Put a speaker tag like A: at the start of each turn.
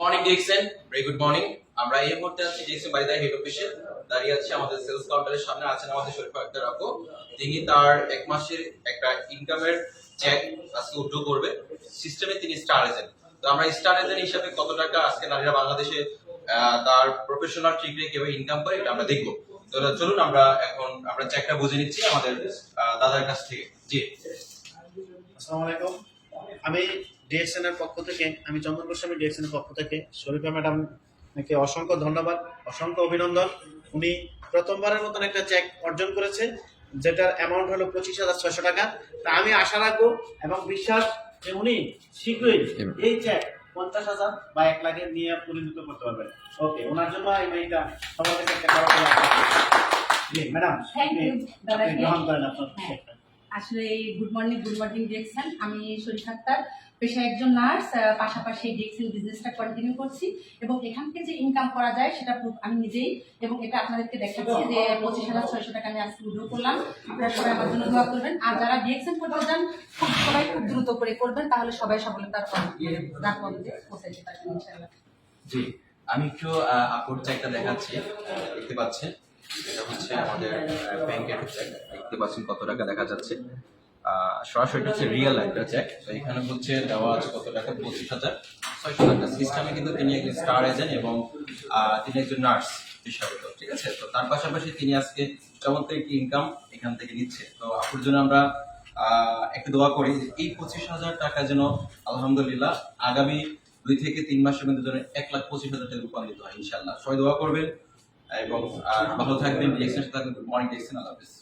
A: Morning DXN very good morning আমরা এই মুহূর্তে আছি ডিএক্সএন বাড়িদার হেড অফিসে দাঁড়িয়ে আছে আমাদের সেলস কাউন্টারের সামনে আছেন আমাদের শরীফ আক্তার আপু। তিনি তার এক মাসের একটা ইনকামের চেক আজকে উইথড্র করবে। সিস্টেমে তিনি স্টার এজেন্ট তো আমরা স্টার এজেন্ট হিসাবে কত টাকা আজকে নারীরা বাংলাদেশে তার প্রফেশনাল ট্রিকে কীভাবে ইনকাম করে এটা আমরা দেখব। তো চলুন আমরা এখন আমরা চেকটা বুঝে নিচ্ছি আমাদের দাদার কাছ থেকে। জি।
B: আসসালামু আলাইকুম। আমি ডিএক্সএন এর পক্ষ থেকে আমি চন্দন গোস্বামী এর পক্ষ থেকে শরীফা ম্যাডামকে অসংখ্য ধন্যবাদ অসংখ্য অভিনন্দন। উনি প্রথমবারের মতন একটা চেক অর্জন করেছে যেটার অ্যামাউন্ট হলো পঁচিশ হাজার ছয়শো টাকা। তা আমি আশা রাখব এবং বিশ্বাস যে উনি শীঘ্রই এই চেক পঞ্চাশ হাজার বা এক লাখে নিয়ে পরিণত করতে পারবেন। ওকে ওনার জন্য আমি এইটা সবার কাছে একটা ম্যাডাম গ্রহণ করেন আপনার
C: হ্যাঁ। আসলে good morning good morning DXN আমি শরীফ আক্তার। পেশায় একজন নার্স পাশাপাশি ডিএক্সেন বিজনেসটা কন্টিনিউ করছি এবং এখান থেকে যে ইনকাম করা যায় সেটা আমি নিজেই এবং এটা আপনাদেরকে দেখাচ্ছি যে পঁচিশ হাজার ছয়শো টাকা আমি আজকে উইড্রো করলাম। আপনারা সবাই আমার জন্য দোয়া করবেন। আর যারা ডিএক্সেন করতে চান, খুব সবাই খুব দ্রুত করে করবেন, তাহলে সবাই সফলতার পদ্ধতি পৌঁছাইতে পারবেন
A: জি, আমি একটু আপুর চেকটা দেখাচ্ছি। দেখতে পাচ্ছেন? এটা হচ্ছে আমাদের ব্যাংকের দেখতে পাচ্ছেন কত টাকা দেখা যাচ্ছে। সরাসরি হচ্ছে রিয়েল একটা চেক তো এখানে দেওয়া আছে কত টাকা? পঁচিশ হাজার। টাকা। সিস্টেমে কিন্তু তিনি একজন স্টার এজেন্ট এবং তিনি একজন নার্স পেশাগত ঠিক আছে? তো তার পাশাপাশি তিনি আজকে ইনকাম এখান থেকে নিচ্ছে। তো আপুর জন্য আমরা একটু দোয়া করি এই পঁচিশ হাজার টাকা যেন, আলহামদুলিল্লাহ, আগামী দুই থেকে তিন মাসের মধ্যে যেন এক লাখ পঁচিশ হাজার টাকা রূপান্তরিত হয় ইনশাল্লাহ সবাই দোয়া করবেন এবং ভালো থাকবেন থাকবেন। মর্নিং ডিএক্সেন আল্লাহ হাফিজ।